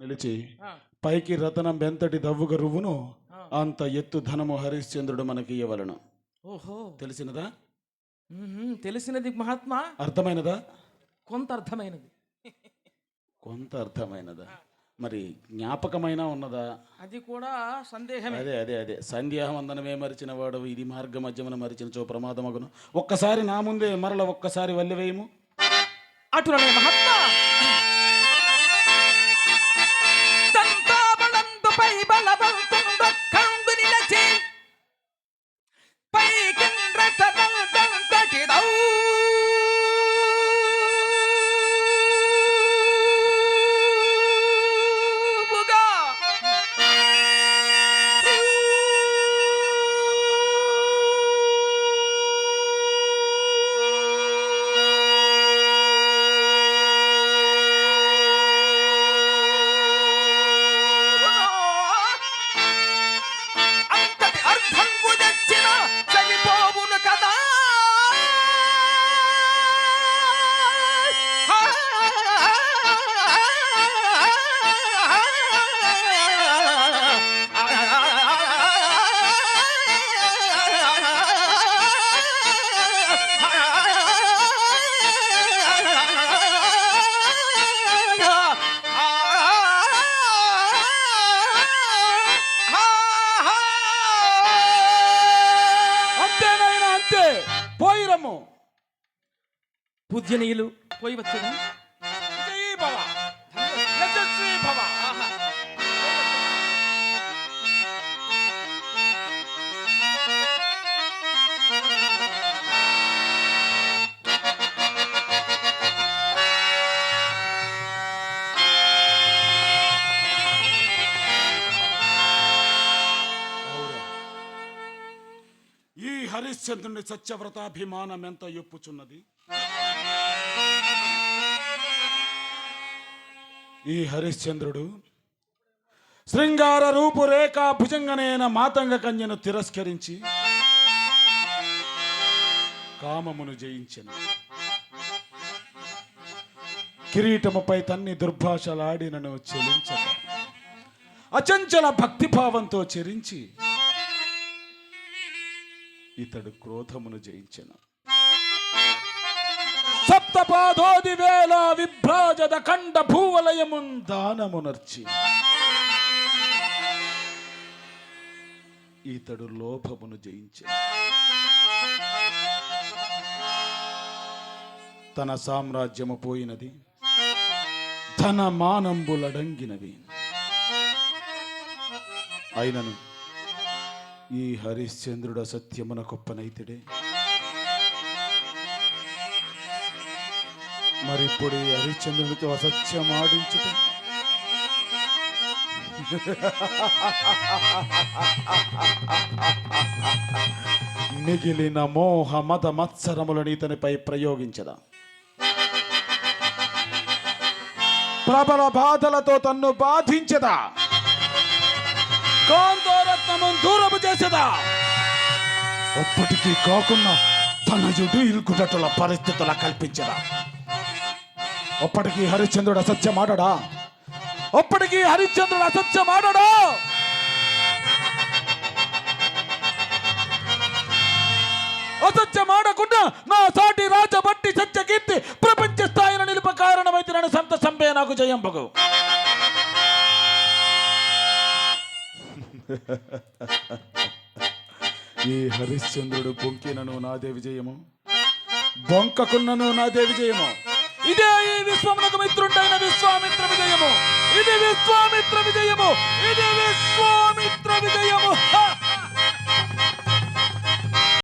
నిలిచి పైకి రతనం బెంతటి దవ్వుగ రువ్వును. అంత ఎత్తు ధనము హరిశ్చంద్రుడు మనకి ఇవ్వలను ఓహో. తెలిసినదా? తెలిసినది మహాత్మా? అర్థమైనదా? కొంత అర్థమైనది. కొంత అర్థమైనదా? మరి జ్ఞాపకమైన ఉన్నదా? అది కూడా సందేహమే. అదే అదే అదే. సంధ్యావందనమే మరిచిన వాడు ఇది మార్గ మధ్యమున మరిచిన చో ప్రమాదమగును. ఒక్కసారి నా ముందే మరల ఒక్కసారి వల్లి వేయము. అటులనే మహాత్మా! పోయిరమ్ము పూజ్యనీయులు పోయి వచ్చేదా జై భవ హరిశ్చంద్రుని సత్యవ్రతాభిమానం ఎంత ఎప్పుచున్నది? ఈ హరిశ్చంద్రుడు శృంగార రూపురేఖ భుజంగనైన మాతంగ కన్యను తిరస్కరించి కామమును జయించిన. కిరీటముపై తన్ని దుర్భాషలాడినను చెలించక అచంచల భక్తిభావంతో చెరించి ఇతడు క్రోధమును జయించెను. సప్తపాదోది వేళ విభ్రాజద కండ భూవలయమున్ దానమునర్చి. ఇతడు లోభమును జయించెను. తన సామ్రాజ్యము పోయినది ధన మానంబులడంగినవి అయినను ఈ హరిశ్చంద్రుడు అసత్యమున గొప్పనైతుడే. మరిప్పుడు ఈ హరిశ్చంద్రుడితో అసత్యం ఆడించుట. మిగిలిన మోహ మద మత్సరములను ఇతనిపై ప్రయోగించదా. ప్రబల బాధలతో తన్ను బాధించదా. కాంతోరత్నము చేసేదా? ఇప్పటికీ కాకుండా తన జుడు ఇరుకుటల పరిస్థితుల కల్పించదా అప్పటికీ హరిశ్చంద్రుడు అసత్యం ఆడడా అప్పటికి హరిశ్చంద్రుడు అసత్యం ఆడడా అసత్యం ఆడకుండా నా సాటి రాజభట్టి సత్యకీర్తి ప్రపంచ స్థాయిలో నిలుప కారణమైతే నన్ను సంత సంపే నాకు జయంబగు. ఈ హరిశ్చంద్రుడు పొంకినను నాదే విజయము బొంకకున్నను నాదే విజయము. ఇదే ఈ విశ్వమునకు మిత్రుడైన విశ్వామిత్ర విజయము. ఇది విశ్వామిత్ర విజయము. ఇది విశ్వామిత్ర విజయము.